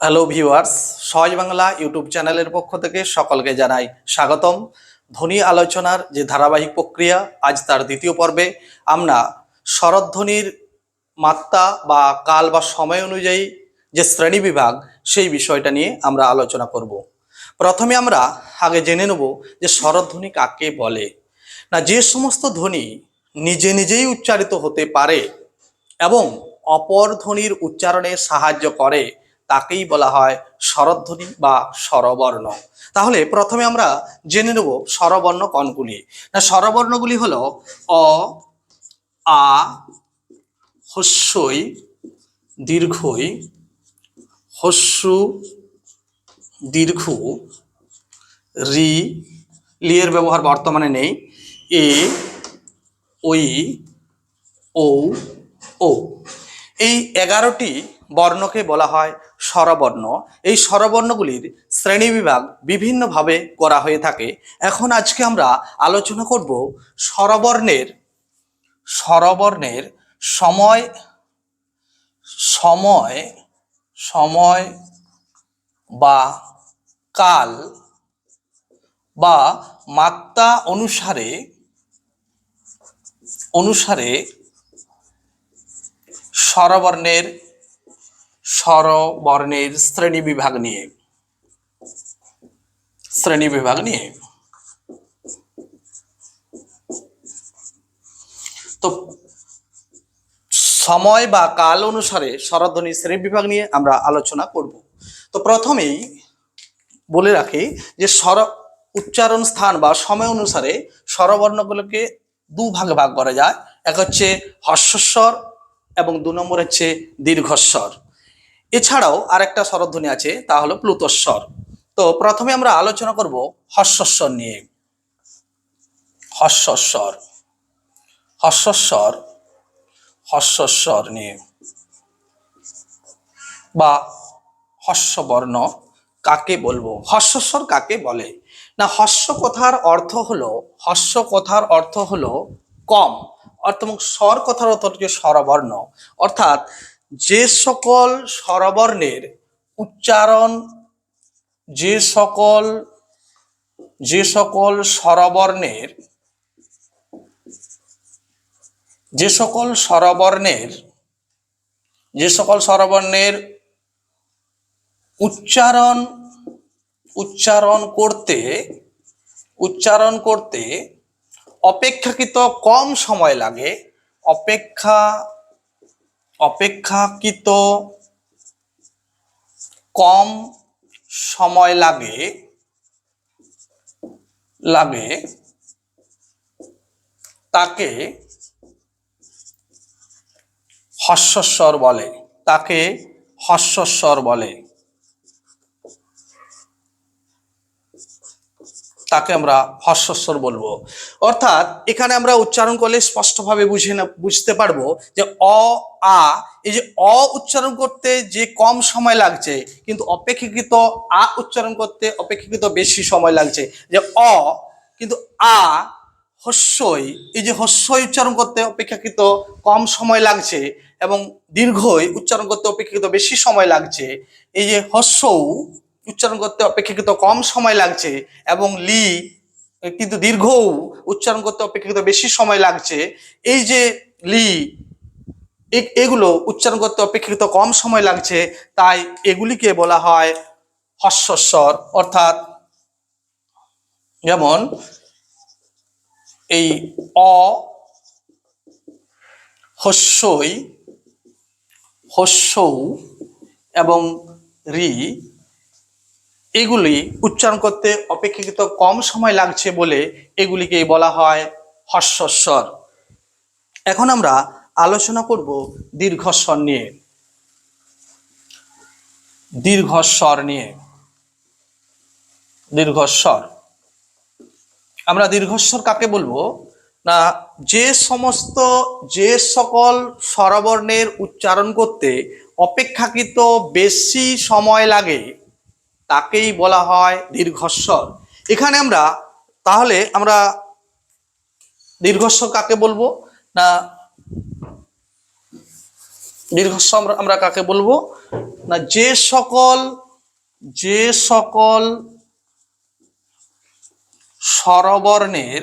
Hello viewers সহজ Bangla YouTube চ্যানেলের পক্ষ থেকে সকলকে জানাই স্বাগতম। ধ্বনি আলোচনার যে ধারাবাহিক প্রক্রিয়া, আজ তার দ্বিতীয় পর্বে। আমরা স্বরধ্বনির মাত্রা বা কাল বা সময় অনুযায়ী যে শ্রেণি বিভাগ, সেই বিষয়টা নিয়ে আমরা আলোচনা করব। প্রথমে আমরা আগে জেনে নেব যে স্বরধ্বনি কাকে বলে। না, যে সমস্ত ধ্বনি নিজে নিজেই উচ্চারিত হতে পারে এবং অপর ধ্বনির উচ্চারণে সাহায্য করে তাকেই বলা হয় স্বরধ্বনি বা স্বরবর্ণ। তাহলে প্রথমে আমরা জেনে নেব স্বরবর্ণ কনগুলি। না স্বরবর্ণগুলি হলো অ, আ, হস্যই, দীর্ঘই, হস্যু, দীর্ঘ, রি লিয়ের ব্যবহার বর্তমানে নেই, এ, ওই ও ও এই এগারোটি বর্ণকে বলা হয় স্বরবর্ণ। এই স্বরবর্ণগুলির শ্রেণীবিভাগ বিভিন্নভাবে করা হয়ে থাকে। এখন আজকে আমরা আলোচনা করব স্বরবর্ণের স্বরবর্ণের সময় সময় সময় বা কাল বা মাত্রা অনুসারে অনুসারে স্বরবর্ণের স্বরবর্ণের শ্রেণি বিভাগ নিয়ে। শ্রেণি বিভাগ নিয়ে। তো সময় বা কাল অনুসারে স্বরধ্বনি শ্রেণি বিভাগ নিয়ে আমরা আলোচনা করব। তো প্রথমেই বলে রাখি যে স্বর উচ্চারণ স্থান বা সময় অনুসারে স্বরবর্ণগুলোকে দু ভাগে ভাগ করা যায়। এক হচ্ছে হর্ষস্বর এবং দু নম্বর হচ্ছে দীর্ঘস্বর। এছাড়াও আরেকটা স্বরধ্বনি আছে, তা হলো প্লুতস্বর তো প্রথমে আমরা আলোচনা করব হর্ষস্বর নিয়ে। হর্ষস্বর। হর্ষস্বর। হর্ষস্বর নিয়ে। বা হর্ষবর্ণ কাকে বলব? হর্ষস্বর কাকে বলে? না, হর্ষ কথার অর্থ হলো হস্য কথার অর্থ হলো কম। অর্থ এবং স্বর কথার অর্থ হচ্ছে স্বরবর্ণ। অর্থাৎ যে সকল স্বরবর্ণের উচ্চারণ, যে সকল যে সকল স্বরবর্ণের, যে সকল স্বরবর্ণের, যে সকল স্বরবর্ণের উচ্চারণ উচ্চারণ করতে উচ্চারণ করতে অপেক্ষাকৃত কম সময় লাগে। অপেক্ষা অপেক্ষাকৃত কম সময় লাগে লাগে তাকে হস্যস্বর বলে তাকে হস্যস্বর বলে। তাকে আমরা হর্ষস্বর বলব। অর্থাৎ এখানে আমরা উচ্চারণ করলে স্পষ্টভাবে বুঝে না, বুঝতে পারব যে অ, আ, এই যে অ উচ্চারণ করতে যে কম সময় লাগছে, কিন্তু অপেক্ষাকৃত আ উচ্চারণ করতে অপেক্ষাকৃত বেশি সময় লাগছে। যে অ, কিন্তু আ হস্যই এই যে হস্যই উচ্চারণ করতে অপেক্ষাকৃত কম সময় লাগছে এবং দীর্ঘই উচ্চারণ করতে অপেক্ষাকৃত বেশি সময় লাগছে, এই যে হস্যও উচ্চারণ করতে অপেক্ষাকৃত কম সময় লাগছে এবং লি কিন্তু দীর্ঘও উচ্চারণ করতে অপেক্ষাকৃত বেশি সময় লাগছে। এই যে লি এগুলো উচ্চারণ করতে অপেক্ষাকৃত কম সময় লাগছে, তাই এগুলিকে বলা হয় হস্যস্বর। অর্থাৎ যেমন এই অ, হস্যই, হস্যৌ এবং রি এগুলি উচ্চারণ করতে অপেক্ষাকৃত কম সময় লাগছে বলে এগুলিকে বলা হয় হর্ষস্বর। এখন আমরা আলোচনা করব দীর্ঘস্বর নিয়ে। দীর্ঘস্বর নিয়ে। দীর্ঘস্বর। আমরা দীর্ঘস্বর কাকে বলব? না, যে সমস্ত, যে সকল স্বরবর্ণের উচ্চারণ করতে অপেক্ষাকৃত বেশি সময় লাগে তাকেই বলা হয় দীর্ঘস্বর। এখানে আমরা, তাহলে আমরা দীর্ঘস্বর কাকে বলব? না দীর্ঘস্ব আমরা আমরা কাকে বলব? না, যে সকল যে সকল স্বরবর্ণের,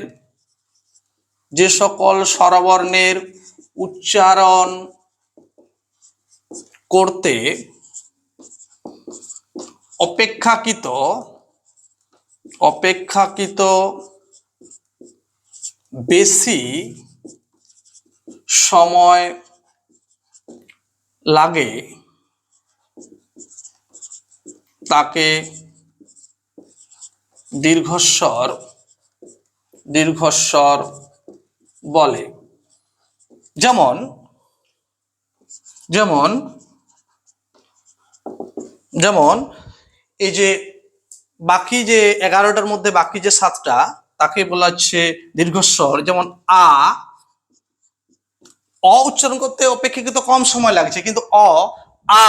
যে সকল স্বরবর্ণের উচ্চারণ করতে অপেক্ষাকৃত অপেক্ষাকৃত বেশি সময় লাগে তাকে দীর্ঘস্বর দীর্ঘস্বর বলে। যেমন যেমন যেমন এই যে বাকি যে এগারোটার মধ্যে বাকি যে সাতটা, তাকে বলা হচ্ছে দীর্ঘস্বর। যেমন আ, অ উচ্চারণ করতে অপেক্ষাকৃত কম সময় লাগছে, কিন্তু অ, আ,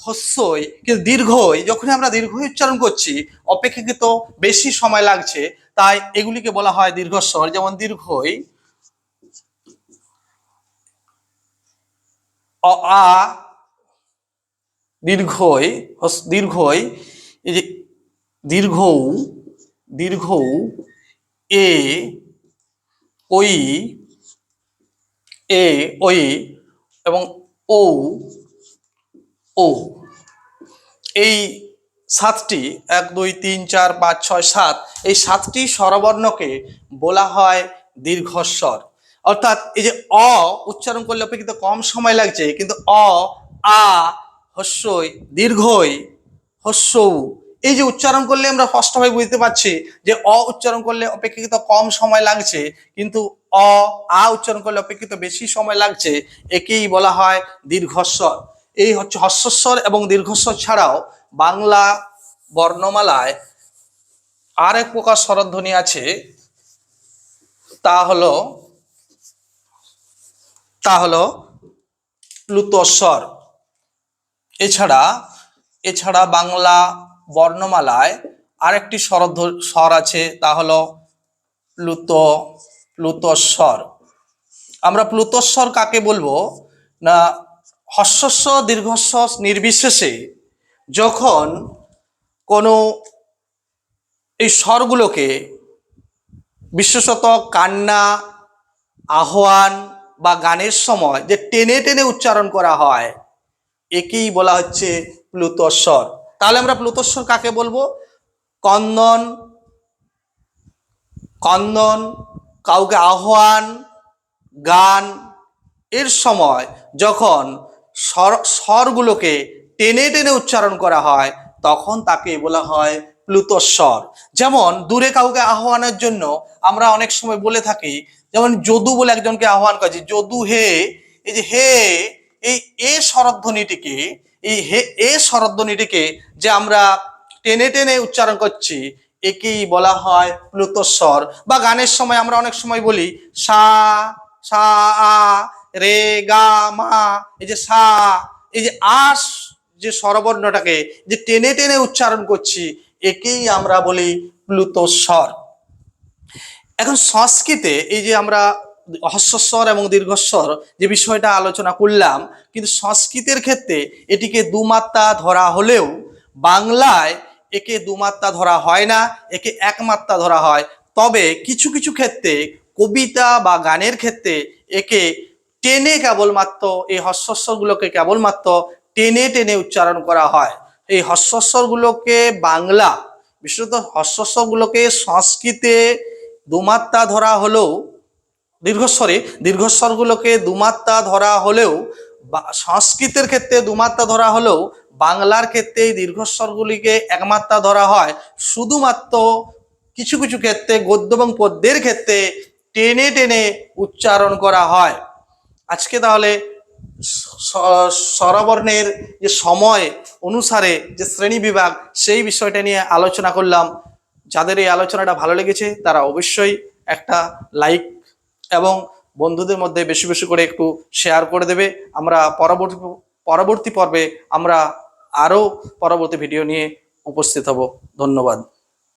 হস্যই, কিন্তু দীর্ঘই, যখনই আমরা দীর্ঘই উচ্চারণ করছি, অপেক্ষাকৃত বেশি সময় লাগছে, তাই এগুলিকে বলা হয় দীর্ঘস্বর। যেমন দীর্ঘই, অ, আ দীর্ঘই দীর্ঘই, এই যে দীর্ঘ দীর্ঘ, এ, ওই এ, ওই, এবং ও ও এই সাতটি, এক, দুই, তিন, চার, পাঁচ, ছয়, সাত, এই সাতটি স্বরবর্ণকে বলা হয় দীর্ঘস্বর। অর্থাৎ এই যে অ উচ্চারণ করলে অপেক্ষিত কম সময় লাগছে, কিন্তু অ, আ হস্যই, দীর্ঘই, হস্যৌ। এই যে উচ্চারণ করলে আমরা স্পষ্টভাবে বুঝতে পারছি যে অ উচ্চারণ করলে অপেক্ষাকৃত কম সময় লাগছে, কিন্তু অ, আ উচ্চারণ করলে অপেক্ষিত বেশি সময় লাগছে, একেই বলা হয় দীর্ঘস্বর। এই হচ্ছে হস্যস্বর এবং দীর্ঘস্বর ছাড়াও বাংলা বর্ণমালায় আর এক প্রকার স্বরধ্বনি আছে, তা হলো তা হলো প্লুতস্বর। এছাড়া এছাড়া বাংলা বর্ণমালায় আরেকটি স্বরধ্ব স্বর আছে, তা হলো প্লুত, প্লুতস্বর। আমরা প্লুতস্বর কাকে বলব? না হস্যস্ব দীর্ঘস্ব, নির্বিশেষে যখন কোনো এই স্বরগুলোকে বিশেষত কান্না, আহ্বান বা গানের সময় যে টেনে টেনে উচ্চারণ করা হয় একেই বলা হচ্ছে প্লুতস্বর তাহলে আমরা প্লুতস্বর কাকে বলব? কন্দন কন্দন, কাউকে আহ্বান, গান। এর সময় যখন স্বর, স্বরগুলোকে টেনে টেনে উচ্চারণ করা হয়, তখন তাকে বলা হয় প্লুতস্বর যেমন, দূরে কাউকে আহ্বানের জন্য আমরা অনেক সময় বলে থাকি, যেমন যদু বলে একজনকে আহ্বান করেছি যদু হে, এই যে হে এই এ স্বরধ্বনিটিকে এই হে, এ স্বরধ্বনিটিকে যে আমরা টেনে টেনে উচ্চারণ করছি, একেই বলা হয় প্লুতস্বর। বা গানের সময় আমরা অনেক সময় বলি, সা সা, আ, রে, গা, মা, এই যে সা, এই যে আস যে স্বরবর্ণটাকে যে টেনে টেনে উচ্চারণ করছি, একেই আমরা বলি প্লুতস্বর। এখন সংস্কৃতে এই যে আমরা হস্যস্বর এবং দীর্ঘস্বর যে বিষয়টা আলোচনা করলাম, কিন্তু সংস্কৃতের ক্ষেত্রে এটিকে দুমাত্রা ধরা হলেও বাংলায় একে দুমাত্রা ধরা হয় না, একে একমাত্রা ধরা হয়। তবে কিছু কিছু ক্ষেত্রে কবিতা বা গানের ক্ষেত্রে একে টেনে কেবলমাত্র, এই হস্যস্বরগুলোকে কেবলমাত্র টেনে টেনে উচ্চারণ করা হয়। এই হস্যস্বরগুলোকে বাংলা, বিশেষত হস্যস্বরগুলোকে সংস্কৃতে দুমাত্রা ধরা হলেও দীর্ঘস্বরে, দীর্ঘস্বরগুলোকে দুমাত্রা ধরা হলেও সংস্কৃতের ক্ষেত্রে দুমাত্রা ধরা হলেও, বাংলার ক্ষেত্রে এই দীর্ঘস্বরগুলিকে একমাত্রা ধরা হয়। শুধুমাত্র কিছু কিছু ক্ষেত্রে, গদ্য এবং পদ্যের ক্ষেত্রে টেনে টেনে উচ্চারণ করা হয়। আজকে তাহলে স্বরবর্ণের যে সময় অনুসারে যে শ্রেণি বিভাগ, সেই বিষয়টা নিয়ে আলোচনা করলাম। যাদের এই আলোচনাটা ভালো লেগেছে, তারা অবশ্যই একটা লাইক এবং বন্ধুদের মধ্যে বেশি বেশি করে একটু শেয়ার করে দেবে। আমরা পরবর্তী পরবর্তী পর্বে আমরা আরও পরবর্তী ভিডিও নিয়ে উপস্থিত হব। ধন্যবাদ।